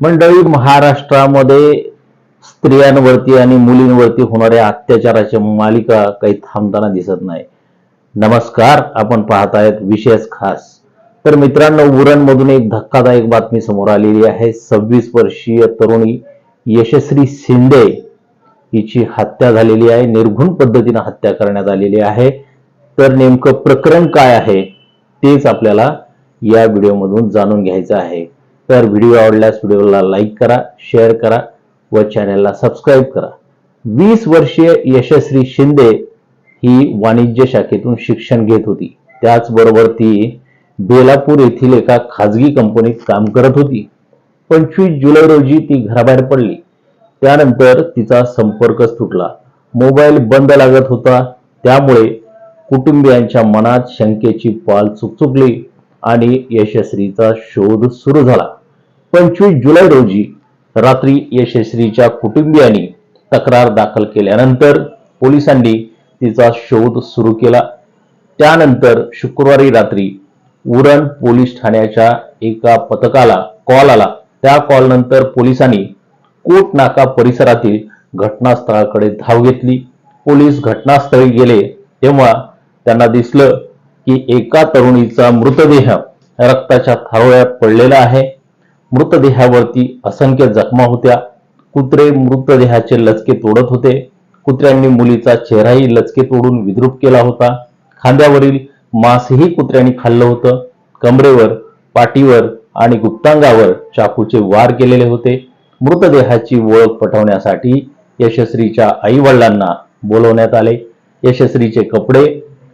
मंडळी महाराष्ट्रामध्ये स्त्रियांवरती आणि मुलींवरती होणाऱ्या अत्याचाराच्या मालिका काही थांबताना दिसत नाही. नमस्कार आपण पाहत आहेत विशेष खास. तर मित्रांनो उरणमधून एक धक्कादायक बातमी समोर आलेली आहे. सव्वीस वर्षीय तरुणी यशस्वी शिंदे हिची हत्या झालेली आहे. निर्घुण पद्धतीने हत्या करण्यात आलेली आहे. तर नेमकं प्रकरण काय आहे तेच आपल्याला या व्हिडिओमधून जाणून घ्यायचं आहे. तर व्हिडिओ आवडल्यास व्हिडिओला लाईक करा शेअर करा व चॅनलला सबस्क्राईब करा. वीस वर्षीय यशस्वी शिंदे ही वाणिज्य शाखेतून शिक्षण घेत होती. त्याचबरोबर ती बेलापूर येथील एका खाजगी कंपनीत काम करत होती. पंचवीस जुलै रोजी ती घराबाहेर पडली. त्यानंतर तिचा संपर्कच तुटला. मोबाईल बंद लागत होता. त्यामुळे कुटुंबियांच्या मनात शंकेची पाल चुकचुकली आणि यशस्वीचा शोध सुरू झाला. पंचवीस जुलै रोजी रात्री यशस्वीच्या कुटुंबियांनी तक्रार दाखल केल्यानंतर पोलिसांनी तिचा शोध सुरू केला. त्यानंतर शुक्रवारी रात्री उरण पोलीस ठाण्याच्या एका पथकाला कॉल आला. त्या कॉल नंतर पोलिसांनी कोट नाका परिसरातील घटनास्थळाकडे धाव घेतली. पोलीस घटनास्थळी गेले तेव्हा त्यांना दिसलं की एका तरुणीचा मृतदेह रक्ताच्या थारोळ्यात पडलेला आहे. मृतदेहावरती असंख्य जखमा होत्या. कुत्रे मृतदेहाचे लचके तोडत होते. कुत्र्यांनी मुलीचा चेहराही लचके तोडून विद्रूप केला होता. खांद्यावरील मांसही कुत्र्यांनी खाल्लं होतं. कमरेवर पाठीवर आणि गुप्तांगावर चाकूचे वार केलेले होते. मृतदेहाची ओळख पटवण्यासाठी यशस्वीच्या आई वडिलांना बोलवण्यात आले. यशस्वीचे कपडे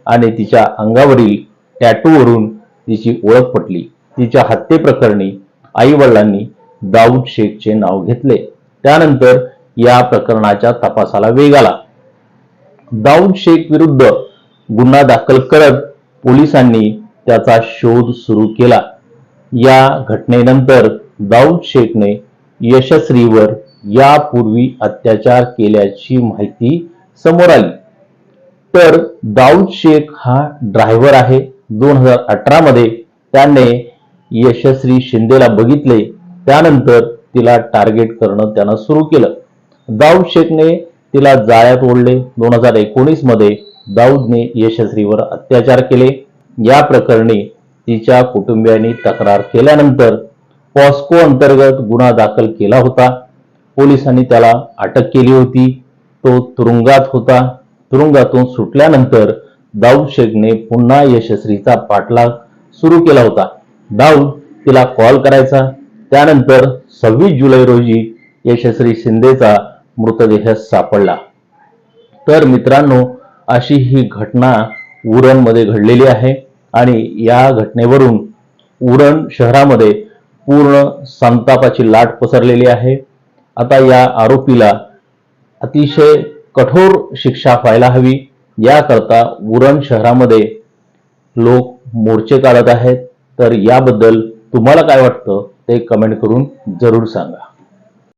आणि तिच्या अंगावरील टॅटूवरून तिची ओळख पटली. तिच्या हत्येप्रकरणी आई वडिलांनी दाऊद शेखचे नाव घेतले. त्यानंतर या प्रकरणाच्या तपासाला वेग आला. दाऊद शेख विरुद्ध गुन्हा दाखल करत पोलिसांनी त्याचा शोध सुरू केला. या घटनेनंतर दाऊद शेखने यशस्वीवर यापूर्वी अत्याचार केल्याची माहिती समोर आली. तर दाऊद शेख हा ड्रायव्हर आहे. दोन हजार अठरा मध्ये त्याने यशस्वी शिंदेला बघितले त्यानंतर तिला टार्गेट करणं त्यानं सुरू केलं. दाऊद शेखने तिला जाळ्यात ओढले. दोन हजार एकोणीसमध्ये दाऊदने यशस्वीवर अत्याचार केले. या प्रकरणी तिच्या कुटुंबियांनी तक्रार केल्यानंतर पॉस्को अंतर्गत गुन्हा दाखल केला होता. पोलिसांनी त्याला अटक केली होती. तो तुरुंगात होता. तुरुंगातून सुटल्यानंतर दाऊद शेखने पुन्हा यशस्वीचा पाठलाग सुरू केला होता. दाऊद तिला कॉल करायचा. त्यानंतर सव्वीस जुलै रोजी यशस्वी शिंदेचा मृतदेह सापडला. तर मित्रांनो अशी ही घटना उरणमध्ये घडलेली आहे आणि या घटनेवरून उरण शहरामध्ये पूर्ण संतापाची लाट पसरलेली आहे. आता या आरोपीला अतिशय कठोर शिक्षा व्हायला हवी. याकरता उरण शहरामध्ये लोक मोर्चे काढत आहेत. तर याबद्दल तुम्हाला काय वाटतं ते कमेंट करून जरूर सांगा.